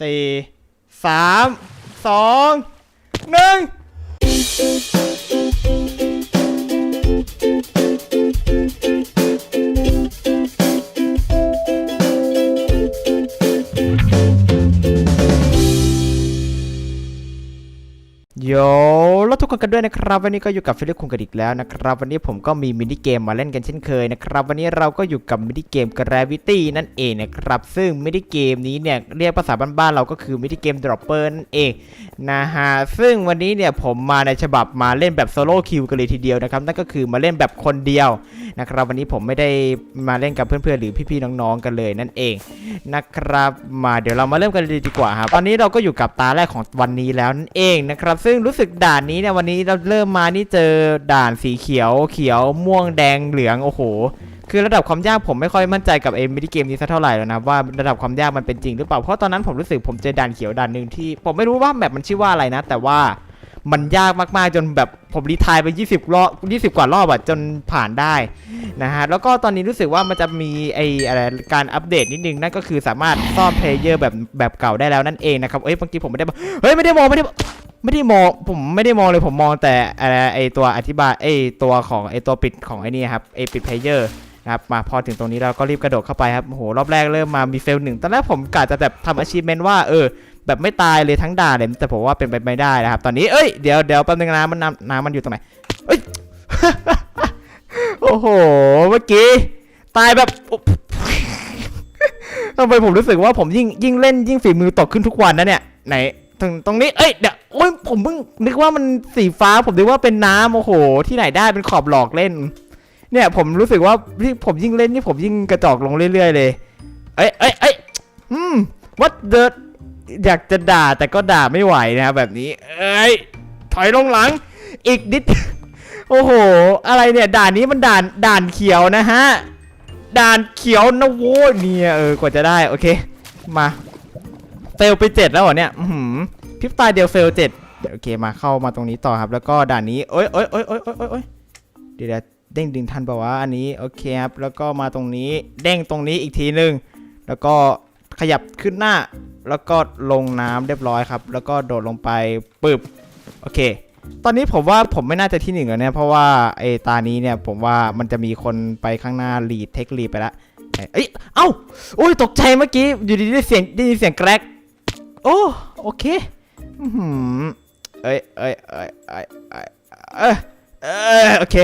สี่สามสองหนึ่ง โยแล้วทุกคนกันด้วยนะครับ วันนี้ก็อยู่กับฟิลิปคุงกันอีกแล้วนะครับ วันนี้ผมก็มีมินิเกมมาเล่นกันเช่นเคยนะครับ วันนี้เราก็อยู่กับมินิเกม Gravity นั่นเองนะครับ ซึ่งมินิเกมนี้เนี่ยเรียกภาษาบ้านๆเราก็คือมินิเกม Dropper นั่นเองนะฮะซึ่งวันนี้เนี่ยผมมาในฉบับมาเล่นแบบโซโล่คิวกันเลยทีเดียวนะครับนั่นก็คือมาเล่นแบบคนเดียวนะครับ วันนี้ผมไม่ได้มาเล่นกับเพื่อนๆหรือพี่ๆน้องๆกันเลยนั่นเองนะครับ มาเดี๋ยวเรามาเริ่มกันเลยดีกว่าครับตอนนี้เราก็อยู่กับตาแรกของวันนี้แล้วนั่นเองนะครับซึ่งรู้สึกด่านนี้เนี่ยวันนี้เราเริ่มมานี่เจอด่านสีเขียวเขียวม่วงแดงเหลืองโอ้โห คือระดับความยากผมไม่ค่อยมั่นใจกับเอมินิเกมนี้สักเท่าไหร่แล้วนะว่าระดับความยากมันเป็นจริงหรือเปล่าเพราะตอนนั้นผมรู้สึกผมเจอด่านเขียวด่านหนึ่งที่ ผมไม่รู้ว่าแบบมันชื่อว่าอะไรนะ แต่ว่ามันยากมากๆจนแบบผมรีทายไป 20รอบ20 กว่ารอบอะจนผ่านได้นะฮะแล้วก็ตอนนี้รู้สึกว่ามันจะมีไออะไรการอัปเดตนิดนึงนั่นก็คือสามารถซ่อมเพลเยอร์แบบแบบเก่าได้แล้วนั่นเองนะครับเอ้ยบางทีผมไม่ได้บอกเฮ้ยไม่ได้มองไม่ได้ ไม่ได้มองผมไม่ได้มองเลยผมมองแต่อะไรไอตัวอธิบายไอตัวของไอตัวปิดของไอนี่ครับไอปิดเพลเยอร์นะครับมาพอถึงตรงนี้เราก็รีบกระโดดเข้าไปครับโหรอบแรกเริ่มมามีเฟลหนึ่งตอนแรกผมกะจะแบบทำอาชีพเมนว่าเออ แบบไม่ตายเลยทั้งด่าเลยแต่ผมว่าเป็นไปไม่ได้นะครับ ตอนนี้เอ้ยเดี๋ยวเดี๋ยวแป๊บนึงนะมันน้ำน้ำมันอยู่ตรงไหนเอ้ยโอ้โหเมื่อกี้ตายแบบทำไมผมรู้สึกว่าผมยิ่งยิ่งเล่นยิ่งฝีมือตกขึ้นทุกวันนะเนี่ยไหนตรงตรงนี้เอ้ยเดี๋ยว โอ้ยผมเพิ่งนึกว่ามันสีฟ้า ผมนึกว่าเป็นน้ำโอ้โห ที่ไหนได้เป็นขอบหลอกเล่น เนี่ยผมรู้สึกว่าที่ผมยิ่งเล่นนี่ผมยิ่งกระจอกลงเรื่อย ๆ เลย เอ้ยเอ้ยเอ้ยอืม what the อยากจะด่าแต่ก็ด่าไม่ไหวนะครับแบบนี้ เอ้ยถอยลงหลัง อีกนิด โอ้โห อะไรเนี่ย ด่านนี้มันด่านด่านเขียวนะฮะ ด่านเขียวนะโว้ยเนี่ยเออกว่าจะได้โอเค มาเฟลไปเจ็ดแล้วเหรอเนี่ย อือหือ พิบตาเดียวเฟลเจ็ดโอเคมาเข้ามาตรงนี้ต่อครับ แล้วก็ด่านนี้โอ้ยโอ้ยโอ้ยโอ้ยโอ้ยโอ้ยเดี๋ยวเดี๋ยวเด้งดึงทันป่าวะอันนี้โอเคครับแล้วก็มาตรงนี้เด้งตรงนี้อีกทีหนึ่งแล้วก็ขยับขึ้นหน้า แล้วก็ลงน้ำเรียบร้อยครับ แล้วก็โดดลงไปปึ๊บโอเค ตอนนี้ผมว่าผมไม่น่าจะที่หนึ่งแล้วเนี่ยเพราะว่าไอ้ตานี้เนี่ยผมว่ามันจะมีคนไปข้างหน้าลีดเทคลีดไปแล้วเอ้ยเอ้าโอ้ยตกใจเมื่อกี้อยู่ดีๆได้เสียงได้ยินเสียงแกรกโอ้โอเค เอ้ยเอ้ยเอ้ยเอ้ยเอ้ยเอ้ยเอ้ยโอเค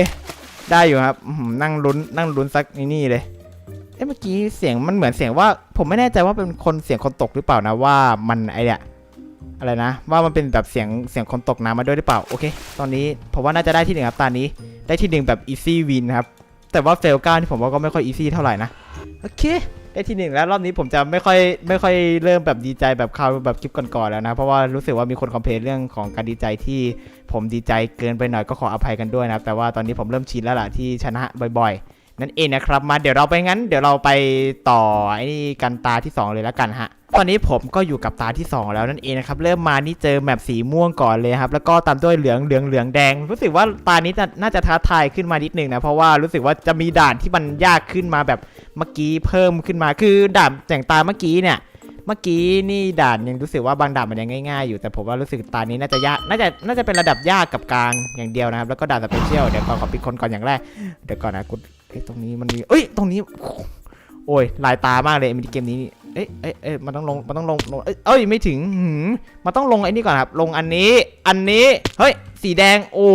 ได้อยู่ครับนั่งลุ้นนั่งลุ้นสักนี่เลยเอ้เมื่อกี้เสียงมันเหมือนเสียงว่า ผมไม่แน่ใจว่าเป็นคนเสียงคนตกหรือเปล่านะว่ามันไอเนี่ยอะไรนะ ว่ามันเป็นแบบเสียงเสียงคนตกน้ำมาด้วยหรือเปล่าโอเค ตอนนี้ผมว่าน่าจะได้ที่หนึ่งครับตอนนี้ได้ที่หนึ่งแบบ easy win ครับแต่ว่าเฟลก้าที่ผมว่าก็ไม่ค่อย easy เท่าไหร่นะโอเค ได้ที่หนึ่งแล้วรอบนี้ผมจะไม่ค่อยไม่ค่อยเริ่มแบบดีใจแบบคราวแบบคลิปก่อนๆแล้วนะ เพราะว่ารู้สึกว่ามีคนคอมเพลนเรื่องของการดีใจที่ผมดีใจเกินไปหน่อยก็ขออภัยกันด้วยนะครับแต่ว่าตอนนี้ผมเริ่มชินแล้วล่ะที่ชนะบ่อยๆ นั่นเองนะครับ มาเดี๋ยวเราไปงั้น เดี๋ยวเราไปต่อไอ้นี่กันตาที่ 2 เลยแล้วกันฮะตอนนี้ผมก็อยู่กับตาที่ 2 แล้วนั่นเองนะครับ เริ่มมานี่เจอแมปสีม่วงก่อนเลยครับ แล้วก็ตามด้วยเหลืองเหลืองเหลืองแดง รู้สึกว่าตานี้จะน่าจะท้าทายขึ้นมานิดนึงนะ เพราะว่ารู้สึกว่าจะมีด่านที่มันยากขึ้นมาแบบเมื่อกี้เพิ่มขึ้นมาคือด่านแต่งตาเมื่อกี้เนี่ยเมื่อกี้นี่ด่านยังรู้สึกว่าบางด่านมันยังง่ายๆอยู่แต่ผมว่ารู้สึกตานี้น่าจะยากน่าจะน่าจะเป็นระดับยากกับกลางอย่างเดียวนะครับ แล้วก็ด่านสเปเชียลเดี๋ยวก่อนขอปิดคนก่อนอย่างแรกเดี๋ยวก่อนนะกู อ้ยตรงนี้มันมีเอ้ยตรงนี้ โอ้ยลายตามากเลยมินิเกมนี้นี่เอ้ยเอ้ยเอ้ยมันต้องลงมันต้องลงลงเอ้ยเอ้ยไม่ถึงหืมมันต้องลงไอ้นี่ก่อนครับ ลงอันนี้ อันนี้เฮ้ยสีแดงโอ้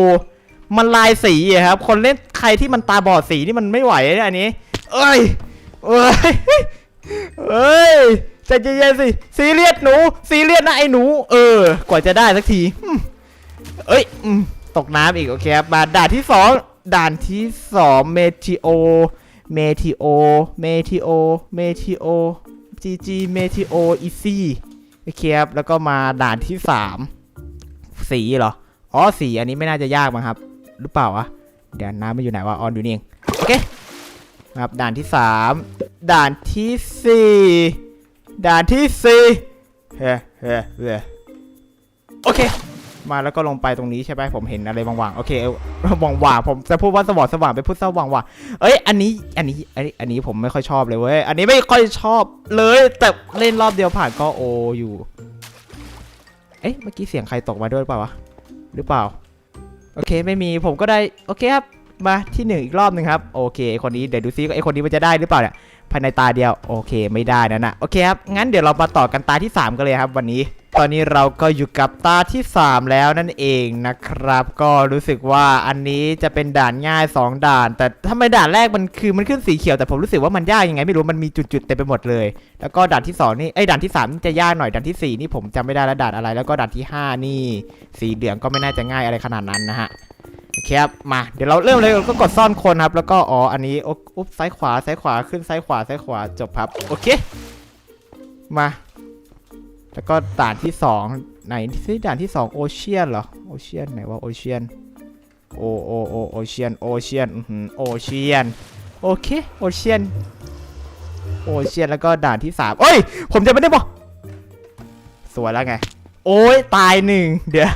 มันลายสีอะครับ คนเล่นใครที่มันตาบอดสีนี่มันไม่ไหวเนะอันนี้ เอ้ยเอ้ยเอ้ยใจเย็นๆสิซีเรียสหนูซีเรียสนะไอ้หนู เออ กว่าจะได้สักทีเอ้ยตกน้ำอีกโอเคครับมาด่าที่สอง ด่านที่สองเมทิโอ เมทิโอ เมทิโอ เมทิโอจีจีเมทิโออีซี่โอเคครับ แล้วก็มาด่านที่สามสีเหรอ อ๋อสีอันนี้ไม่น่าจะยากมั้งครับ หรือเปล่าวะ เดี๋ยวน้ำมันอยู่ไหนวะ ออนอยู่นี่เอง โอเคครับด่านที่สามด่านที่สี่ด่านที่สี่เฮ้เฮ้เฮ้โอเค มาแล้วก็ลงไปตรงนี้ใช่ไหมผมเห็นอะไรบางๆโอเคเออว่างๆผมจะพูดว่าสว่างสว่างไปพูดสว่างว่างเอ้ยอันนี้อันนี้อันนี้อันนี้ผมไม่ค่อยชอบเลยเว้ยอันนี้ไม่ค่อยชอบเลย แต่เล่นรอบเดียวผ่านก็โออยู่เอ๊ะเมื่อกี้เสียงใครตกมาด้วยเปล่าวะหรือเปล่า โอเคไม่มีผมก็ได้โอเคครับมาที่หนึ่งอีกรอบหนึ่งครับโอเคคนนี้เดี๋ยวดูซิไอคนนี้มันจะได้หรือเปล่าเนี่ย ภายในตาเดียวโอเคไม่ได้นั่นนะโอเคครับงั้นเดี๋ยวเรามาต่อกันตาที่ 3 กันเลยครับวันนี้ ตอนนี้เราก็อยู่กับตาที่ 3 แล้วนั่นเองนะครับ ก็รู้สึกว่าอันนี้จะเป็นด่านง่าย 2 ด่าน แต่ทำไมด่านแรกมันคือมันขึ้นสีเขียวแต่ผมรู้สึกว่ามันยากยังไงไม่รู้มันมีจุดๆเต็มไปหมดเลย แล้วก็ด่านที่สองนี่ไอ้ด่านที่สามนี่จะยากหน่อยด่านที่สี่นี่ผมจำไม่ได้แล้วด่านอะไร แล้วก็ด่านที่ห้านี่ สีเหลืองก็ไม่น่าจะง่ายอะไรขนาดนั้นนะฮะ โอเคครับมาเดี๋ยวเราเริ่มเลยก็กดซ่อนคนครับ แล้วก็อ๋ออันนี้อุ๊บอุ๊บซ้ายขวาซ้ายขวาขึ้นซ้ายขวาซ้ายขวาจบครับโอเค มา แล้วก็ด่านที่สองไหนที่ด่านที่สองโอเชียนเหรอโอเชียนไหนว่าโอเชียนโอโอโอโอเชียนโอเชียนโอเชียนโอเคโอเชียนโอเชียนแล้วก็ด่านที่สามเอ้ย ผมจะไม่ได้บอกสวยแล้วไง โอ้ยตายหนึ่งเดี๋ยว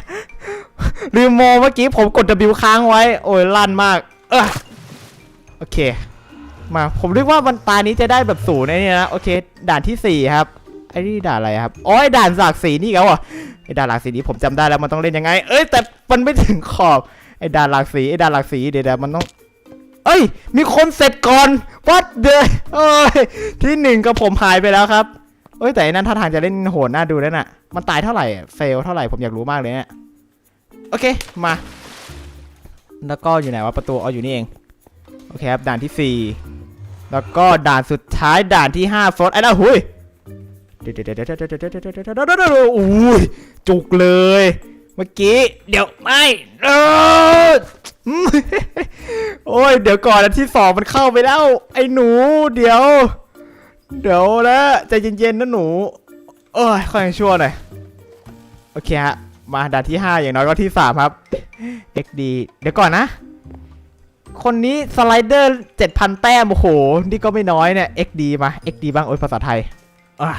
ลืมโมเมื่อกี้ผมกด W ค้างไว้ โอ้ยลั่นมากเออโอเค มาผมเรียกว่ามันตานี้จะได้แบบศูนย์ไอ้นี่นะ โอเค ด่านที่สี่ครับ ไอ้นี่ด่านอะไรครับอ๋อไอ้ด่านหลากสีนี่เขาอะไอ้ด่านหลากสีนี้ผมจำได้แล้วมันต้องเล่นยังไง เอ้ยแต่มันไม่ถึงขอบ ไอ้ด่านหลากสีไอ้ด่านหลากสีเดี๋ยวเดี๋ยวมันต้องเอ้ย มีคนเสร็จก่อน what the เอ้ย ที่หนึ่งกับผมหายไปแล้วครับ เอ้ย แต่นนั้นท่าทางจะเล่นโหดน่าดูแล้วน่ะ มันตายเท่าไหร่ เฟลเท่าไหร่ ผมอยากรู้มากเลยเนี่ย โอเค มา แล้วก็อยู่ไหนวะประตูอ๋ออยู่นี่เอง โอเคครับ ด่านที่สี่แล้วก็ด่านสุดท้ายด่านที่ห้าฟลอตไอ้น่าหุยเดี๋ยวเดี๋ยวเดี๋ยวเดี๋ยวเดี๋ยวเดี๋ยวเดี๋ยวเดี๋ยวเดะเดะเดี๋ยวอุ้ยจุกเลย เมื่อกี้ เดี๋ยวไม่เออโอ้ย เดี๋ยวก่อนอันที่สองมันเข้าไปแล้ว ไอ้หนู เดี๋ยว เดี๋ยวนะใจเย็นๆนะหนู เอ้ยค่อยยังชั่วหน่อย โอเคฮะ มาด่านที่ 5 อย่างน้อยก็ที่ 3 ครับ XD เดี๋ยวก่อนนะ คนนี้สไลเดอร์ 7,000 แต้ม โอ้โห นี่ก็ไม่น้อยเนี่ย XD มา XD บ้าง โอ้ยภาษาไทยอะ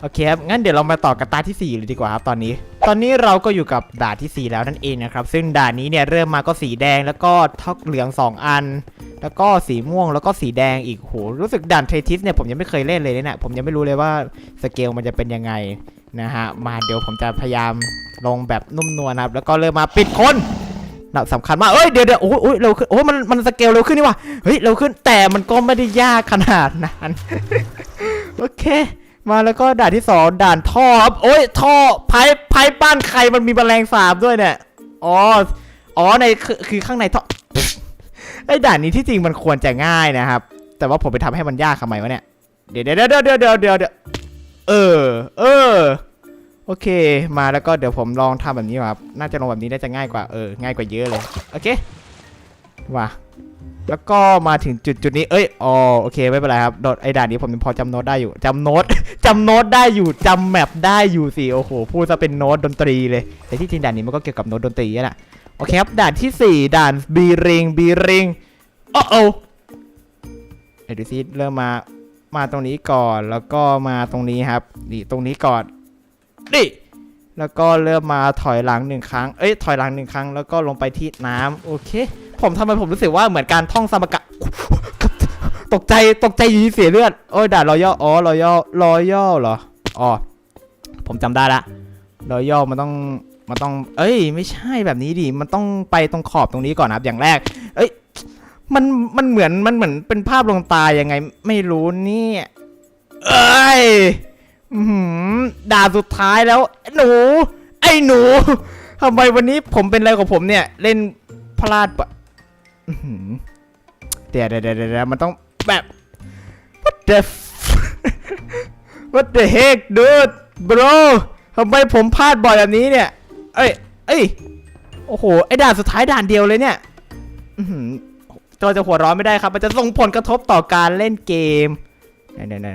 โอเคครับ งั้นเดี๋ยวเรามาต่อกันตาที่ 4 เลยดีกว่าครับตอนนี้ ตอนนี้เราก็อยู่กับด่านที่ 4 แล้วนั่นเองนะครับ ซึ่งด่านนี้เนี่ยเริ่มมาก็สีแดงแล้วก็ท็อกเหลือง 2 อัน แล้วก็สีม่วงแล้วก็สีแดงอีก โห รู้สึกด่านเทรทิสเนี่ยผมยังไม่เคยเล่นเลยเนี่ย ผมยังไม่รู้เลยว่าสเกลมันจะเป็นยังไง นะฮะมาเดี๋ยวผมจะพยายามลงแบบนุ่มนวลนะครับ แล้วก็เริ่มมาปิดคนนะสำคัญมากเอ้ยเดี๋ยวเดี๋ยวโอ้ยเร็วขึ้นโอ้ยมันมันสเกลเร็วขึ้นนี่ว่ะเฮ้ยเร็วขึ้นแต่มันก็ไม่ได้ยากขนาดนั้นโอเค มาแล้วก็ด่านที่สองด่านท่อครับโอ้ยท่อไพ่ไพ่บ้านใครมันมีแมลงสาบด้วยเนี่ยอ๋ออ๋อในคือคือข้างในท่อไอ้ด่านนี้ที่จริงมันควรจะง่ายนะครับ แต่ว่าผมไปทำให้มันยากทำไมวะเนี่ยเดี๋ยวเดี๋ยเดี๋ยวเดี๋ยวเดี๋ยวเดี๋ยวเดี๋ยวเออ เออ โอเค มาแล้วก็เดี๋ยวผมลองทำแบบนี้ครับ น่าจะลงแบบนี้น่าจะง่ายกว่า เออ ง่ายกว่าเยอะเลย โอเคมาแล้วก็มาถึงจุดจุดนี้ เอ้ย อ๋อ โอเค ไม่เป็นไรครับ โดดไอ้ด่านนี้ผมยังพอจำโน้ตได้อยู่ จำโน้ต จำโน้ตได้อยู่ จำแมปได้อยู่สิ โอ้โห พูดซะเป็นโน้ตดนตรีเลย แต่ที่จริงด่านนี้มันก็เกี่ยวกับโน้ตดนตรีนั่นแหละโอเคครับ ด่านที่ 4 ด่านบีริงบีริงโอ้โอเดี๋ยวดูซิเริ่มมา มาตรงนี้ก่อน แล้วก็มาตรงนี้ครับ นี่ ตรงนี้ก่อน นี่แล้วก็เริ่มมาถอยหลังหนึ่งครั้ง เอ้ย ถอยหลังหนึ่งครั้ง แล้วก็ลงไปที่น้ำโอเค ผมทำไมผมรู้สึกว่าเหมือนการท่องสมกะตกใจ ตกใจอยู่เสียเลือด โอ้ยด่ารอยย่ออ๋อรอยย่อรอยย่อเหรอ อ๋อ ผมจำได้ละรอยย่อมันต้อง มันต้อง เอ้ย ไม่ใช่แบบนี้ดิ มันต้องไปตรงขอบตรงนี้ก่อนนะครับ อย่างแรก เอ้ย มัน มันเหมือน มันเหมือนเป็นภาพลวงตายังไง ไม่รู้เนี่ยเอ้ย ด่าสุดท้ายแล้ว หนู ไอ้หนูทำไมวันนี้ผมเป็นอะไรของผมเนี่ย เล่นพลาดปะเดี๋ยวเดี๋ยวเดี๋ยวมันต้องแบบ what the what the heck dude bro ทำไมผมพลาดบ่อยแบบนี้เนี่ย เอ้ย เอ้ย โอ้โห ไอ้ด่านสุดท้ายด่านเดียวเลยเนี่ยอือหือจะหัวร้อนไม่ได้ครับ มันจะส่งผลกระทบต่อการเล่นเกมเนี่ยเนี่ยเนี่ย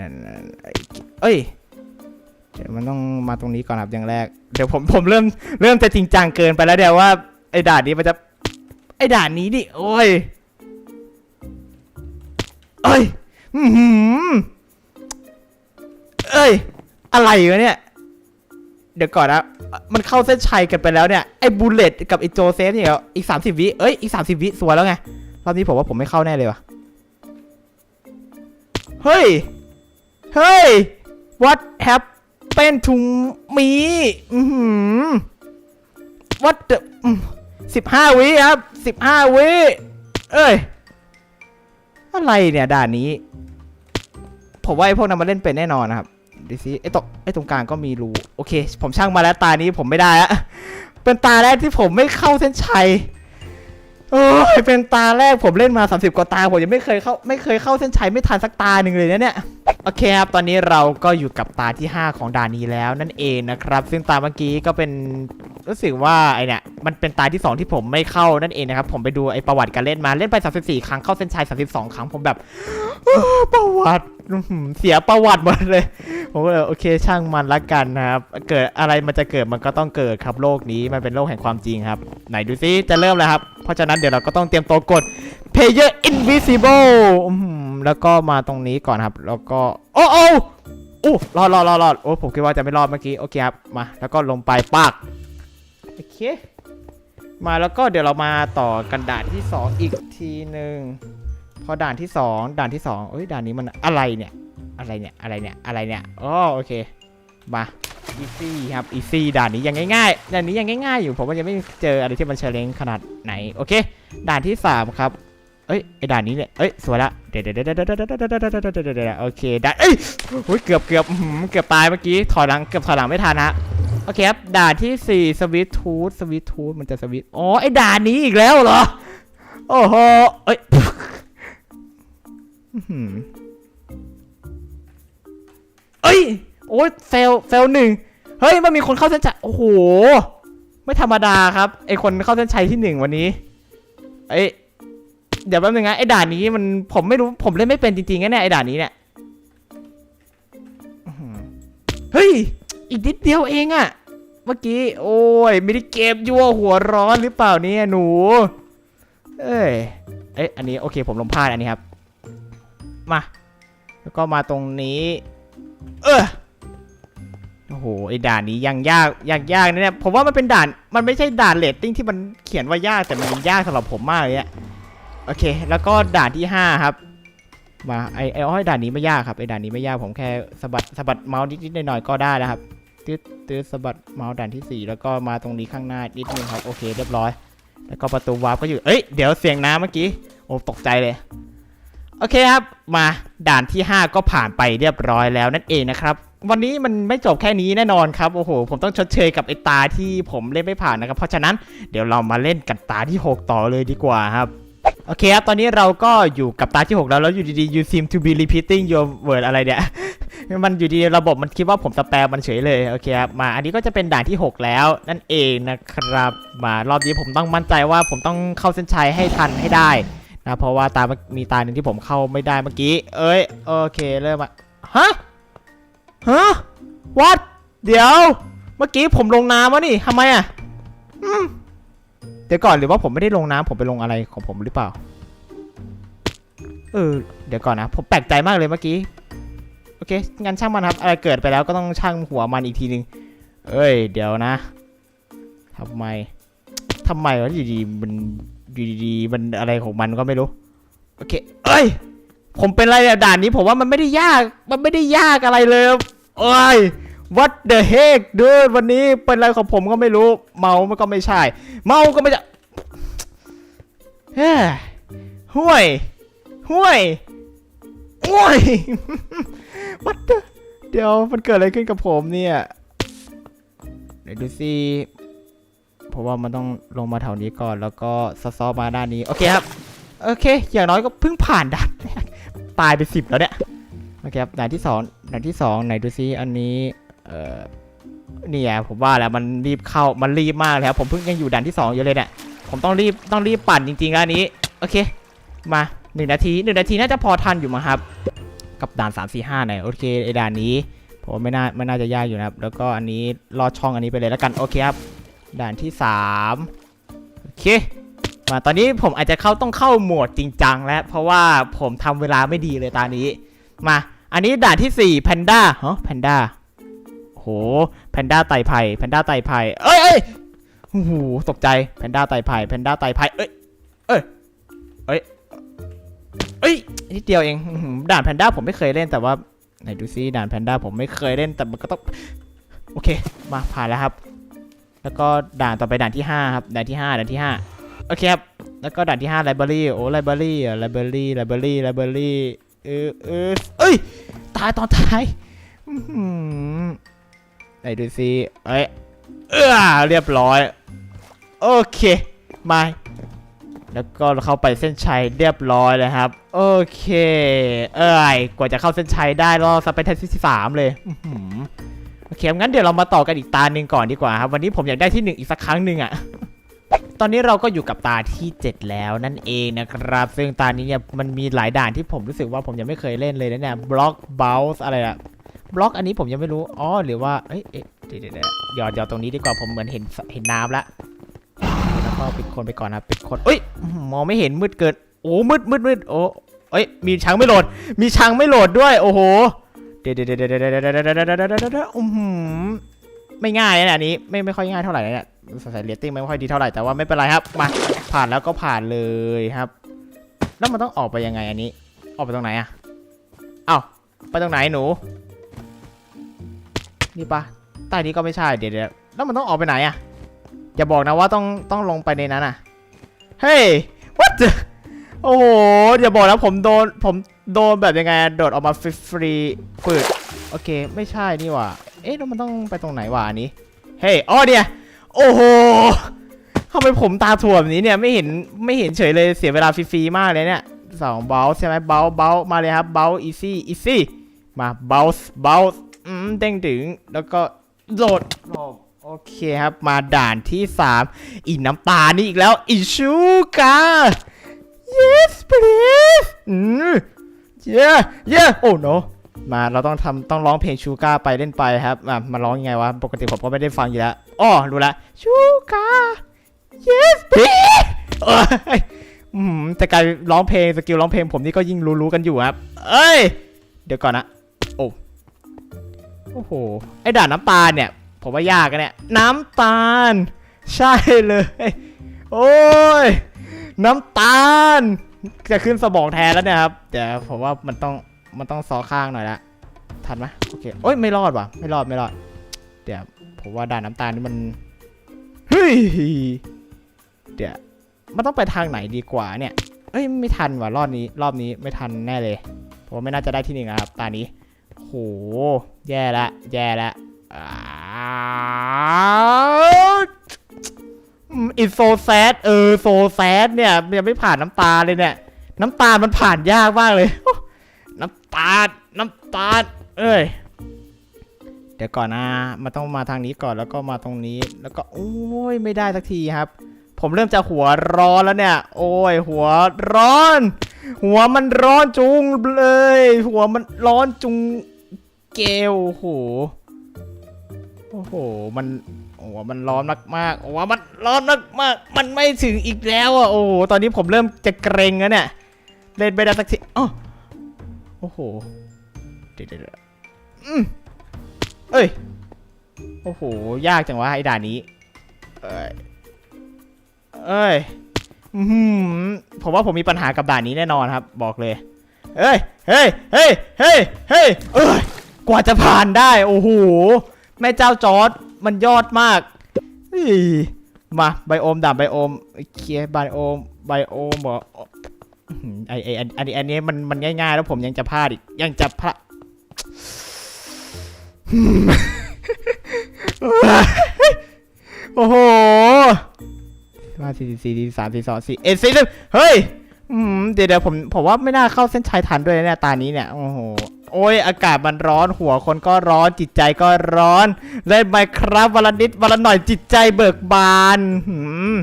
เอ้ยเดี๋ยว มันต้องมาตรงนี้ก่อนครับอย่างแรก เดี๋ยวผมผมเริ่มเริ่มจะจริงจังเกินไปแล้วเดี๋ยวว่าไอ้ด่านนี้มันจะ ไอ้ด่านนี้ดิโอ้ยเอ้ยอือหือเอ้ย อะไรวะเนี่ย เดี๋ยวก่อนนะ มันเข้าเส้นชัยกันไปแล้วเนี่ย ไอ้บูเลตกับไอ้โจเซฟเนี่ยอีก30วิเอ้ย อีก30วิสวยแล้วไง รอบนี้ผมว่าผมไม่เข้าแน่เลยวะเฮ้ย เฮ้ย what happened to me อือหือ what the สิบห้าวิครับสิบห้าวิ เอ้ย อะไรเนี่ยด่านนี้ ผมว่าไอ้พวกนั้นมาเล่นเป็นแน่นอนนะครับดูสิไอ้ตรงไอ้ตรงกลางก็มีรู โอเค ผมช่างมาแล้วตานี้ผมไม่ได้อะเป็นตาแรกที่ผมไม่เข้าเส้นชัย โอ้ยเป็นตาแรกผมเล่นมา 30 กว่าตา ผมยังไม่เคยเข้าไม่เคยเข้าเส้นชัยไม่ทันสักตาหนึ่งเลยนะเนี่ยโอเคครับ ตอนนี้เราก็อยู่กับตาที่ 5 ของด่านนี้แล้วนั่นเองนะครับ ซึ่งตาเมื่อกี้ก็เป็นรู้สึกว่าไอเนี่ยมันเป็นตาที่ 2 ที่ผมไม่เข้านั่นเองนะครับ ผมไปดูไอประวัติการเล่นมาเล่นไป 34 ครั้งเข้าเส้นชัย 32 ครั้งผมแบบประวัติเสียประวัติหมดเลย ผมก็เลยโอเคช่างมันละกันนะครับ เกิดอะไรมันจะเกิดมันก็ต้องเกิดครับโลกนี้มันเป็นโลกแห่งความจริงครับ ไหนดูซิจะเริ่มแล้วครับ เพราะฉะนั้นเดี๋ยวเราก็ต้องเตรียมตัวกด Player Invisible แล้วก็มาตรงนี้ก่อนครับ แล้วก็ โอ้โอ้โอ้รอดรอดรอดรอดโอ้ผมคิดว่าจะไม่รอดเมื่อกี้โอเคครับมา แล้วก็ลงไปปากโอเค มาแล้วก็เดี๋ยวเรามาต่อกันด่านที่สองอีกทีหนึ่งพอด่านที่สองด่านที่สองเอ้ยด่านนี้มันอะไรเนี่ยอะไรเนี่ยอะไรเนี่ยอะไรเนี่ยอ๋อโอเค มาอีซี่ครับอีซี่ด่านนี้ยังง่ายๆด่านนี้ยังง่ายๆอยู่ผมก็ยังไม่เจออะไรที่มันเชลเลนขนาดไหนโอเค ด่านที่3ครับเอ้ยไอด่านนี้เนี่ยเอ้ยสวยละเดี๋ยวเดี๋ยวเดี๋ยวเดี๋ยวเดี๋ยวเดี๋ยวเดี๋ยวโอเคด่านเอ้ยเกือบเกือบเกือบตายเมื่อกี้ถอยหลังเกือบถอยหลังไม่ทันฮะโอเคครับด่านที่4สวิตทูธสวิตทูธมันจะสวิตอ๋อไอด่านนี้อีกแล้วเหรอโอ้โหเอ้ยเอ้ย โอ้ยเฟลเฟลหนึ่งเฮ้ยมันมีคนเข้าเส้นชัยโอ้โหไม่ธรรมดาครับไอคนเข้าเส้นชัยที่หนึ่งวันนี้เอ้ยเดี๋ยวแป๊บนึงนะไอด่านนี้มันผมไม่รู้ผมเล่นไม่เป็นจริงๆนะเนี่ยไอด่านนี้เนี่ยเฮ้ยอีกนิดเดียวเองอะเมื่อกี้โอ้ยมินิเกมยั่วหัวร้อนหรือเปล่าเนี่ยหนู เอ้ยเอ้ยอันนี้โอเคผมลงพลาดอันนี้ครับ มา แล้วก็มาตรงนี้ เออ โอ้โหไอ้ด่านนี้ยังยากยากยากนะเนี่ยผมว่ามันเป็นด่านมันไม่ใช่ด่านเรตติ้งที่มันเขียนว่ายากแต่มันยากสำหรับผมมากเลยอะโอเค แล้วก็ด่านที่ห้าครับมาไอไออ้อยด่านนี้ไม่ยากครับไอด่านนี้ไม่ยากผมแค่สะบัดสะบัดเมาส์นิดๆหน่อยๆก็ได้แล้วครับตืดตืดสะบัดเมาส์ด่านที่สี่แล้วก็มาตรงนี้ข้างหน้านิดนึงครับโอเคเรียบร้อย แล้วก็ประตูวาร์ปก็อยู่เอ้ยเดี๋ยวเสียงน้ำเมื่อกี้โอ้ตกใจเลยโอเคครับ มาด่านที่ 5 ก็ผ่านไปเรียบร้อยแล้วนั่นเองนะครับ วันนี้มันไม่จบแค่นี้แน่นอนครับ โอ้โห ผมต้องชดเชยกับไอ้ตาที่ผมเล่นไม่ผ่านนะครับ เพราะฉะนั้นเดี๋ยวเรามาเล่นกันตาที่ 6 ต่อเลยดีกว่าครับ โอเคครับ ตอนนี้เราก็อยู่กับตาที่ 6 แล้ว แล้วอยู่ดีๆ you seem to be repeating your word อะไรเนี่ย มันอยู่ดีระบบมันคิดว่าผมสแปมมันเฉยเลย โอเคครับ มา อันนี้ก็จะเป็นด่านที่ 6 แล้ว นั่นเองนะครับ มารอบนี้ผมต้องมั่นใจว่าผมต้องเข้าเส้นชัยให้ทันให้ได้นะ เพราะว่าตา มีตาหนึ่งที่ผมเข้าไม่ได้เมื่อกี้ เอ้ย โอเค เริ่มอะฮะ ฮะ what เดี๋ยว เมื่อกี้ผมลงน้ำวะนี่ทำไมอะอืมเดี๋ยวก่อนหรือว่าผมไม่ได้ลงน้ำผมไปลงอะไรของผมหรือเปล่า เออ เดี๋ยวก่อนนะ ผมแปลกใจมากเลยเมื่อกี้ โอเค งั้นช่างมันครับ อะไรเกิดไปแล้วก็ต้องช่างหัวมันอีกทีนึง เอ้ย เดี๋ยวนะทำไมทำไมวะอยู่ดีมันอยู่ดีๆมันอะไรของมันก็ไม่รู้ โอเค เอ้ย ผมเป็นอะไรเนี่ยด่านนี้ผมว่ามันไม่ได้ยาก มันไม่ได้ยากอะไรเลย เอ้ย what the heck ดูวันนี้เป็นอะไรของผมก็ไม่รู้ เมามันก็ไม่ใช่ เมาก็ไม่ใช่เฮ้ยห่วยห่วยห่วย what the เดี๋ยวมันเกิดอะไรขึ้นกับผมเนี่ยเดี๋ยวดูสิเพราะว่ามันต้องลงมาแถวนี้ก่อนแล้วก็ซอๆมาด้านนี้ โอเคครับ โอเค อย่างน้อยก็เพิ่งผ่านด่านแรกตายไปสิบแล้วเนี่ย โอเคครับด่านที่สองด่านที่สองไหนดูซิอันนี้เอ่อนี่ยผมว่าแล้วมันรีบเข้ามันรีบมากเลยครับผมเพิ่งยังอยู่ด่านที่สองอยู่เลยเนี่ยผมต้องรีบต้องรีบปั่นจริงๆแล้วอันนี้โอเคมาหนึ่งนาทีหนึ่งนาทีน่าจะพอทันอยู่มั้งครับ กับด่านสามสี่ห้าเนี่ยโอเคไอ้ด่านนี้ผมไม่น่าไม่น่าจะยากอยู่นะครับ แล้วก็อันนี้ลอดช่องอันนี้ไปเลยแล้วกันโอเคครับด่านที่3โอเคมาตอนนี้ผมอาจจะเข้าต้องเข้าโหมดจริงจังแล้ว เพราะว่าผมทำเวลาไม่ดีเลยตอนนี้ มา อันนี้ด่านที่4 Panda ฮะ Panda โอ้โหแพนด้าไต่ไผ่แพนด้าไต่ไผ่เอ้ยเอ้ยโอ้โหตกใจแพนด้าไต่ไผ่แพนด้าไต่ไผ่เอ้ยเอ้ยเอ้ยเอ้ยนิดเดียวเองด่านแพนด้าผมไม่เคยเล่นแต่ว่าไหนดูซิด่านแพนด้าผมไม่เคยเล่นแต่มันก็ต้องโอเคมาผ่านแล้วครับ แล้วก็ด่านต่อไปด่านที่ห้าครับด่านที่ห้าด่านที่ห้าโอเคครับแล้วก็ด่านที่ห้าไลบรารีโอ้ไลบร เออเออเอ้ย ตายตอนท้ายไหนดูซิเอ้ยเออเรียบร้อย โอเค มา แล้วก็เข้าไปเส้นชัยเรียบร้อยเลยครับ โอเค เอ้ย กว่าจะเข้าเส้นชัยได้รอสักเป็นแทนที่สามเลยโอเคงั้นเดี๋ยวเรามาต่อกันอีกตาหนึ่งก่อนดีกว่าครับ วันนี้ผมอยากได้ที่หนึ่งอีกสักครั้งหนึ่งอะ อนนี้เราก็อยู่กับตาที่ 7 แล้วนั่นเองนะครับ ซึ่งตานี้เนี่ยมันมีหลายด่านที่ผมรู้สึกว่าผมยังไม่เคยเล่นเลยนะเนี่ยบล็อกเบลส์อะไรอะบล็อกอันนี้ผมยังไม่รู้อ๋อหรือว่าเอ้ยเอ๊ะเดี๋ยวเดี๋ยวเดี๋ยวหยอดหยอดตรงนี้ดีกว่าผมเหมือนเห็นเห็นน้ำละแล้วก็ปิดคนไปก่อนนะปิดคนเอ้ยมองไม่เห็นมืดเกินโอ้มืดมืดมืดโอ้เอ้ยมีช้างไม่โหลด มีช้างไม่โหลดด้วย โอ้โหเดี๋ยวเดี๋ยวเดี๋ยวเดี๋ยวเดี๋ยวเดี๋ยวเดี๋ยวเดี๋ยว ไม่ง่ายนะเนี่ยอันนี้ไม่ไม่ค่อยง่ายเท่าไหร่นะเนี่ยสงสัยเรตติ้งไม่ค่อยดีเท่าไหร่แต่ว่าไม่เป็นไรครับมาผ่านแล้วก็ผ่านเลยครับ แล้วมันต้องออกไปยังไงอันนี้ ออกไปตรงไหนอะเอ้าไปตรงไหนหนูนี่ปะใต้นี้ก็ไม่ใช่เดี๋ยวเดี๋ยวแล้วมันต้องออกไปไหนอะอย่าบอกนะว่าต้องต้องลงไปในนั้นอะเฮ้ย what the โอ้โหอย่าบอกนะผมโดนผมโดนแบบยังไงโดดออกมาฟรีฟรีปืดโอเค ไม่ใช่นี่หว่า เอ๊ะแล้วมันต้องไปตรงไหนวะอันนี้ เฮ้ยอ๋อเนี่ย โอ้โหทำไมผมตาถ่วมแบบนี้เนี่ยไม่เห็นไม่เห็นเฉยเลยเสียเวลาฟรีๆมากเลยเนี่ยสองเบลใช่ไหมเบลเบลมาเลยครับเบลอีซี่อีซี่มาเบลส์เบลส์อืมเด้งถึงแล้วก็โหลดโอเคครับมาด่านที่ 3 อีน้ำตานี่อีกแล้วอีชูกา yes please อืม yeah yeah oh no มาเราต้องทำต้องร้องเพลงชูกาไปเล่นไปครับอะมาร้องยังไงวะปกติผมก็ไม่ได้ฟังอยู่แล้วอ้อรู้ละชูกา yes please แต่การร้องเพลงสกิลร้องเพลงผมนี่ก็ยิ่งรู้ๆกันอยู่ครับ เอ้ย เดี๋ยวก่อนนะ โอ้โอ้โห ไอ้ด่านน้ำตาลเนี่ย ผมว่ายากกันเนี่ย น้ำตาล ใช่เลย โอ้ย น้ำตาล จะขึ้นสมองแทนแล้วเนี่ยครับเดี๋ยวผมว่ามันต้อง มันต้องซอข้างหน่อยละทันไหมโอเคโอ้ยไม่รอดว่ะ ไม่รอดไม่รอด เดี๋ยวผมว่าด่านน้ำตาลนี่มันเฮ้ยเดี๋ยวมันต้องไปทางไหนดีกว่าเนี่ยเอ้ยไม่ทันว่ะรอบนี้ รอบนี้ไม่ทันแน่เลยผมไม่น่าจะได้ที่หนึ่งนะครับตานี้โหแย่ละ แย่ละอิโซแซดเออโซแซดเนี่ยยังไม่ผ่านน้ำตาเลยเนี่ย น้ำตามันผ่านยากมากเลย น้ำตาลน้ำตาลเอ้ย เดี๋ยวก่อนนะมันต้องมาทางนี้ก่อนแล้วก็มาตรงนี้ แล้วก็โอ้ยไม่ได้สักทีครับ ผมเริ่มจะหัวร้อนแล้วเนี่ย โอ้ย หัวร้อน หัวมันร้อนจุงเลย หัวมันร้อนจุงเกลโอ้โหโอ้โห มันหัวมันร้อนมากมากๆหัวมันร้อนมากมากๆมันไม่ถึงอีกแล้วอะ โอ้โห ตอนนี้ผมเริ่มจะเกรงแล้วเนี่ย เล่นไม่ได้สักทีอ้อ อ้โห เดี๋ยวเดี๋ยวเดี๋ยวอืมเอ้ย โอ้โห ยากจังวะไอ้ด่านนี้ เอ้ย เอ้ยอือหือผมว่าผมมีปัญหากับด่านนี้แน่นอนครับ บอกเลย เฮ้ย เฮ้ย เฮ้ย เฮ้ย เฮ้ย เอ้ย กว่าจะผ่านได้ โอ้โห แม่เจ้าจอร์ดมันยอดมากเฮ้ยมาไบโอมด่าไบโอมเคลียร์ไบโอมไบโอมบอกอื้อหือ ไอไออันอันนี้อันนี้มันมันง่ายๆ แล้วผมยังจะพลาดอีก ยังจะพลาดโอ้โหห้าสี่สี่สี่สามสี่สองสี่เอ็ดสี่หนึ่งเฮ้ยเดี๋ยวเดี๋ยวผมผมว่าไม่น่าเข้าเส้นชัยทันด้วยนะเนี่ยตานี้เนี่ยโอ้โหโอ้ยอากาศมันร้อนหัวคนก็ร้อนจิตใจก็ร้อนเล่นไปครับวันละนิดวันละหน่อยจิตใจเบิกบานหืม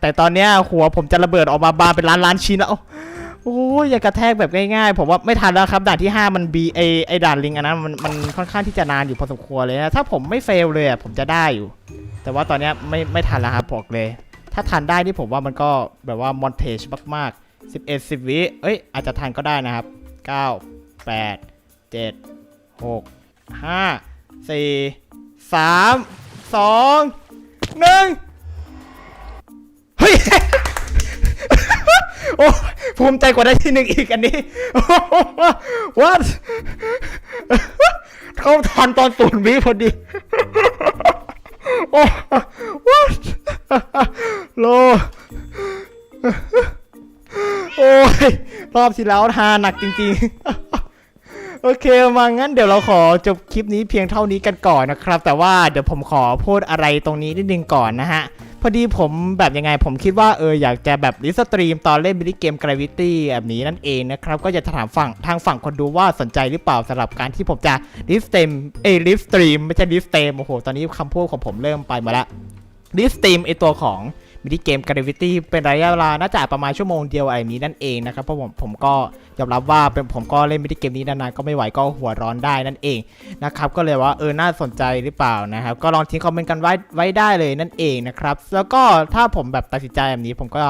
แต่ตอนเนี้ยหัวผมจะระเบิดออกมาบานเป็นล้านล้านชิ้นแล้วโอ้ยอย่ากระแทกแบบง่ายๆ ผมว่าไม่ทันแล้วครับ ด่านที่ 5 มันบีไอไอด่านลิงอันนั้นมันมันค่อนข้างที่จะนานอยู่พอสมควรเลยนะถ้าผมไม่เฟลเลยอะผมจะได้อยู่ แต่ว่าตอนเนี้ยไม่ไม่ทันแล้วครับบอกเลย ถ้าทันได้นี่ผมว่ามันก็แบบว่ามอนเทจมากๆ 11 10 วิเอ้ยอาจจะทันก็ได้นะครับ 9 8 7 6 5 4สามสองหนึ่ง เฮ้ย โอ้ภูมิใจกว่าได้ที่หนึ่งอีกอันนี้วัดเขาทันตอนศูนย์วิพอดี โอ้ what โล โอ้ย รอบที่แล้วทาหนักจริง ๆ โอเคมางั้นเดี๋ยวเราขอจบคลิปนี้เพียงเท่านี้กันก่อนนะครับ แต่ว่าเดี๋ยวผมขอพูดอะไรตรงนี้นิดนึงก่อนนะฮะพอดีผมแบบยังไงผมคิดว่าเอออยากจะแบบลิสตรีมตอนเล่นมินิเกม Gravity แบบนี้นั่นเองนะครับ ก็จะถามฝั่งทางฝั่งคนดูว่าสนใจหรือเปล่าสำหรับการที่ผมจะลิสเตมเอยลิสตรีมไม่ใช่ลิสเตมโอ้โห ตอนนี้คำพูดของผมเริ่มไปมาละลิสตรีมไอตัวของ มินิเกม Gravity เป็นระยะเวลาน่าจะประมาณชั่วโมงเดียวอะไรนี้นั่นเองนะครับเพราะผมผมก็ยอมรับว่าเป็นผมก็เล่นมินิเกมนี้นานๆก็ไม่ไหวก็หัวร้อนได้นั่นเองนะครับก็เลยว่าเออน่าสนใจหรือเปล่านะครับก็ลองทิ้งคอมเมนต์กันไว้ไว้ได้เลยนั่นเองนะครับแล้วก็ถ้าผมแบบตัดสินใจแบบนี้ผมก็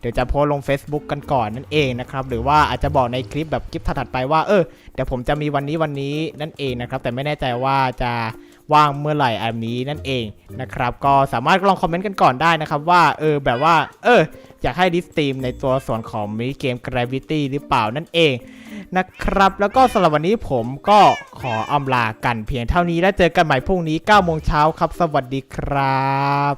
เดี๋ยวจะโพสลง Facebook กันก่อนนั่นเองนะครับหรือว่าอาจจะบอกในคลิปแบบคลิปถัดๆไปว่าเออเดี๋ยวผมจะมีวันนี้วันนี้นั่นเองนะครับแต่ไม่แน่ใจว่าจะ ว่างเมื่อไหร่แอันนี้นั่นเองนะครับ ก็สามารถลองคอมเมนต์กันก่อนได้นะครับว่าเออแบบว่า เอออยากให้ดิสตีมในตัวส่วนของมินิเกม Gravity หรือเปล่านั่นเองนะครับ แล้วก็สำหรับวันนี้ผมก็ขออำลากันเพียงเท่านี้แล้วเจอกันใหม่พรุ่งนี้9โมงเช้าครับ สวัสดีครับ